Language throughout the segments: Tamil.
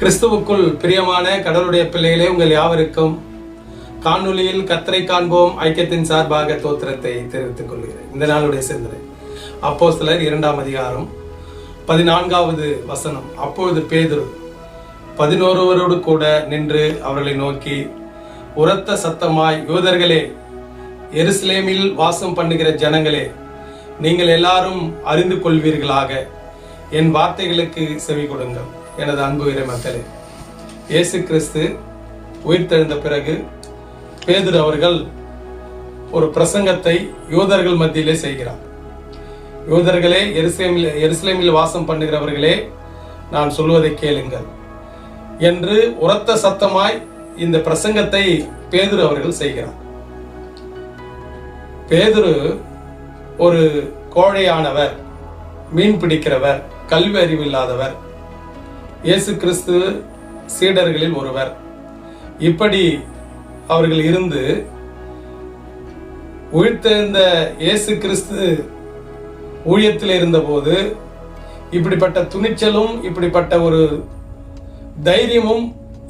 கிறிஸ்துவுக்குள் பிரியமான கடவுளுடைய பிள்ளைகளே உங்கள் யாவருக்கும் காணொலியில் கத்தரை காண்போம். ஐக்கியத்தின் சார்பாக தோத்திரத்தை தெரிவித்துக் கொள்கிறேன். இந்த நாளுடைய சிந்தனை. அப்போ சிலர் இரண்டாம் அதிகாரம் பதினான்காவது வசனம். அப்பொழுது பேதுரு பதினோருவரோடு கூட நின்று அவர்களை நோக்கி உரத்த சத்தமாய் யூதர்களே எருசலேமில் வாசம் பண்ணுகிற ஜனங்களே நீங்கள் எல்லாரும் அறிந்து கொள்வீர்களாக. என் வார்த்தைகளுக்கு செவி கொடுங்கள். எனது அன்பு இறை மக்களே இயேசு கிறிஸ்து உயிர்த்தெழுந்த பிறகு பேதர் அவர்கள் ஒரு பிரசங்கத்தை யூதர்கள் மத்தியிலே செய்கிறார். யூதர்களே எருசலேமில் எருசலேமில் வாசம் பண்ணுகிறவர்களே நான் சொல்வதை கேளுங்கள் என்று உரத்த சத்தமாய் இந்த பிரசங்கத்தை பேதுரு அவர்கள் செய்கிறார். பேதுரு ஒரு கோழையானவர் மீன் பிடிக்கிறவர் கல்வி அறிவு இல்லாதவர் இயேசு கிறிஸ்து சீடர்களில் ஒருவர். இப்படி அவர்கள் இருந்து உயிர்த்தெழுந்த இயேசு கிறிஸ்து ஊழியத்தில் இருந்தபோது இப்படிப்பட்ட துணிச்சலும் இப்படிப்பட்ட ஒரு தைரியமும்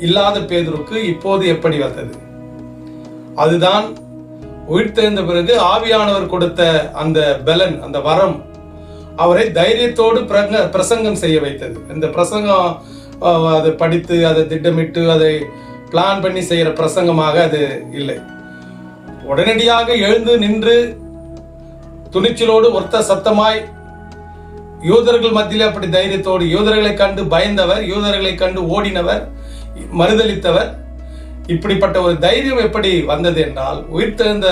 இல்லாத பேதருக்கு இப்போது எப்படி வந்தது? அதுதான் உயிர்த்தெழுந்த பிறகு ஆவியானவர் கொடுத்த அந்த பலன் அந்த வரம். அவரை தைரியத்தோடு பிரங்க பிரசங்கம் செய்ய வைத்தது. இந்த பிரசங்கம் அதை படித்து அதை திட்டமிட்டு அதை பிளான் பண்ணி செய்கிற பிரசங்கமாக அது இல்லை. உடனடியாக எழுந்து நின்று துணிச்சலோடு ஒத்த சத்தமாய் யூதர்கள் மத்தியில் அப்படி தைரியத்தோடு யூதர்களை கண்டு பயந்தவர் யூதர்களை கண்டு ஓடினவர் மறுதளித்தவர் இப்படிப்பட்ட ஒரு தைரியம் எப்படி வந்தது என்றால் உயிர்த்தெழுந்த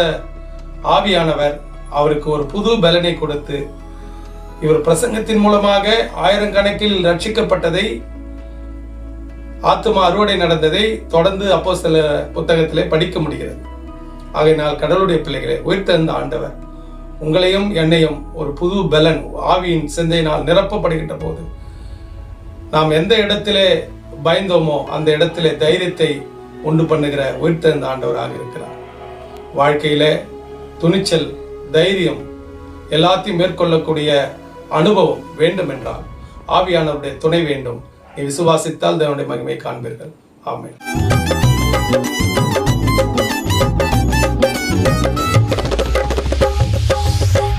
ஆவியானவர் அவருக்கு ஒரு புது பலனை கொடுத்து இவர் பிரசங்கத்தின் மூலமாக ஆயிரக்கணக்கில் ரட்சிக்கப்பட்டதை ஆத்துமா அறுவடை நடந்ததை தொடர்ந்து அப்போ சில புத்தகத்திலே படிக்க முடிகிறது. ஆகையினால் கடவுளுடைய பிள்ளைகளே உயிர்த்தெழுந்த ஆண்டவர் உங்களையும் என்னையும் ஒரு புது பலன் ஆவியின் சிந்தையினால் நிரப்பப்படுகின்ற போது நாம் எந்த இடத்திலே பயந்தோமோ அந்த இடத்திலே தைரியத்தை உண்டு பண்ணுகிற உயிர்த்தெழுந்த ஆண்டவராக இருக்கிறார். வாழ்க்கையில துணிச்சல் தைரியம் எல்லாத்தையும் மேற்கொள்ளக்கூடிய அனுபவம் வேண்டும் என்றால் ஆவியானவருடைய துணை வேண்டும். நீ விசுவாசித்தால் தேவனுடைய மகிமை காண்பீர்கள். ஆமை